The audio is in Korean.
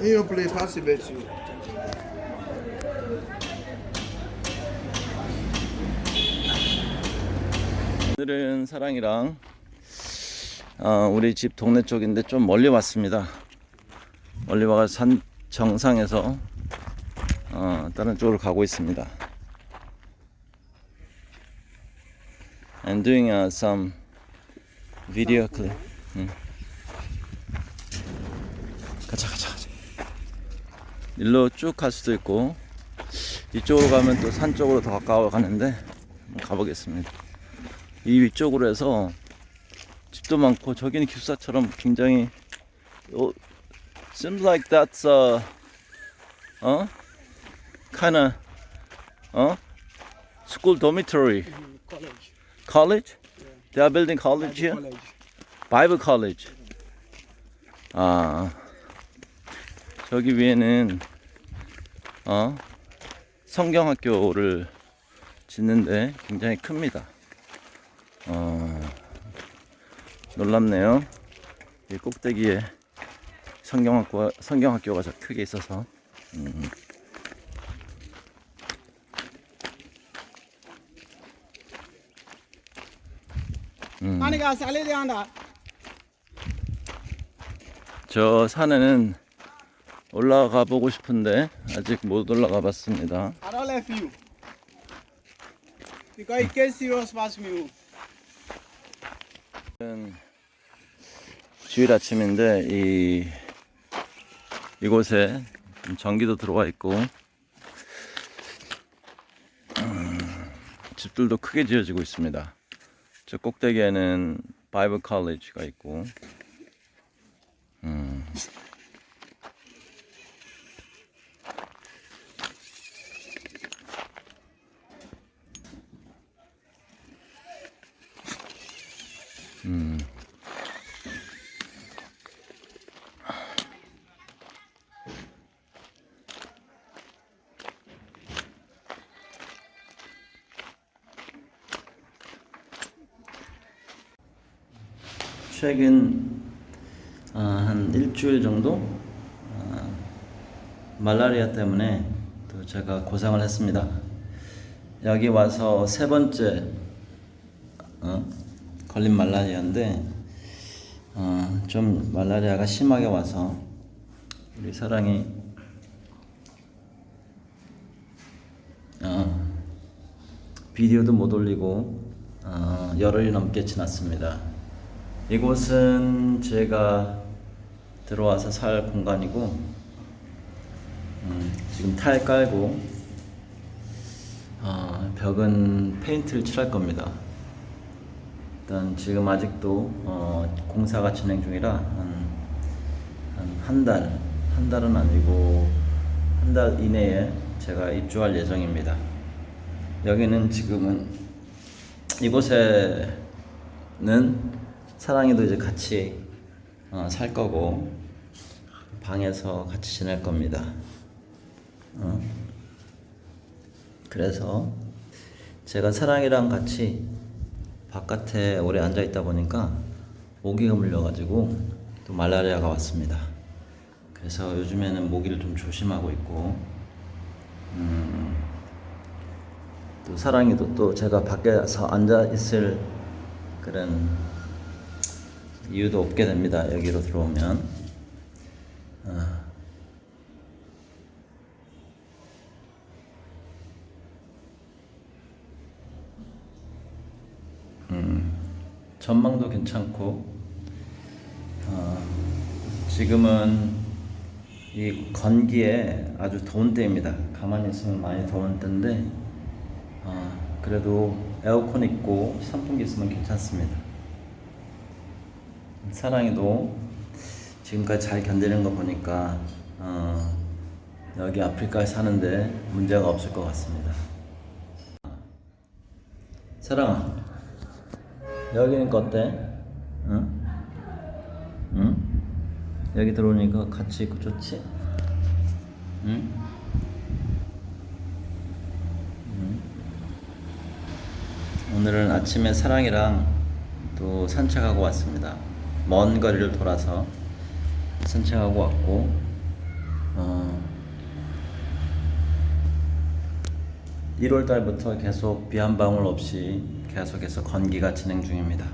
He don't play posse bet you. 오늘은 사랑이랑 어, 우리 집 동네 쪽인데 좀 멀리 왔습니다. 멀리 와서 산 정상에서 어, 다른 쪽으로 가고 있습니다. I'm doing uh, some video clip. 응. 가자 가자 가자. 일로 쭉 갈 수도 있고 이쪽으로 가면 또 산 쪽으로 더 가까워 가는데 한번 가보겠습니다. 이 위쪽으로 해서 집도 많고 저기는 기숙사처럼 굉장히 어, seems like that's a 어 kind of 어 school dormitory College. College they are building college here College. Bible college 아 저기 위에는 어 성경학교를 짓는데 굉장히 큽니다. 어, 놀랍네요. 이 꼭대기에 성경학과 성경학교가 저 크게 있어서. 음. Manika sale de anda. 저 산에는 올라가 보고 싶은데 아직 못 올라가 봤습니다. Left you. Because see me. 오늘은 주일 아침인데 이 이곳에 전기도 들어와 있고 음, 집들도 크게 지어지고 있습니다. 저 꼭대기에는 바이블 컬리지가 있고 음, 최근 어, 한 일주일 정도 어, 말라리아 때문에 또 제가 고생을 했습니다. 여기 와서 세 번째 어, 걸린 말라리아인데 어, 좀 말라리아가 심하게 와서 우리 사랑이 어, 비디오도 못 올리고 어, 열흘이 넘게 지났습니다. 이곳은 제가 들어와서 살 공간이고 음, 지금 타일 깔고 어, 벽은 페인트를 칠할 겁니다. 일단 지금 아직도 어, 공사가 진행 중이라 한한 달, 한 달은 아니고 한 달 이내에 제가 입주할 예정입니다. 여기는 지금은 이곳에는 사랑이도 이제 같이 어, 살 거고 방에서 같이 지낼 겁니다. 어. 그래서 제가 사랑이랑 같이 바깥에 오래 앉아 있다 보니까 모기가 물려가지고 또 말라리아가 왔습니다. 그래서 요즘에는 모기를 좀 조심하고 있고 음, 또 사랑이도 또 제가 밖에서 앉아 있을 그런 이유도 없게 됩니다. 여기로 들어오면. 아. 음, 전망도 괜찮고, 아, 지금은 이 건기에 아주 더운 때입니다. 가만히 있으면 많이 더운 때인데, 아, 그래도 에어컨 있고 선풍기 있으면 괜찮습니다. 사랑이도 지금까지 잘 견디는 거 보니까 어, 여기 아프리카에 사는데 문제가 없을 것 같습니다. 사랑아, 여기는 어때? 응? 응? 여기 들어오니까 같이 있고 좋지? 응? 응? 오늘은 아침에 사랑이랑 또 산책하고 왔습니다. 먼 거리를 돌아서 산책하고 왔고, 어, 1월 달부터 계속 비 한 방울 없이 계속해서 건기가 진행 중입니다.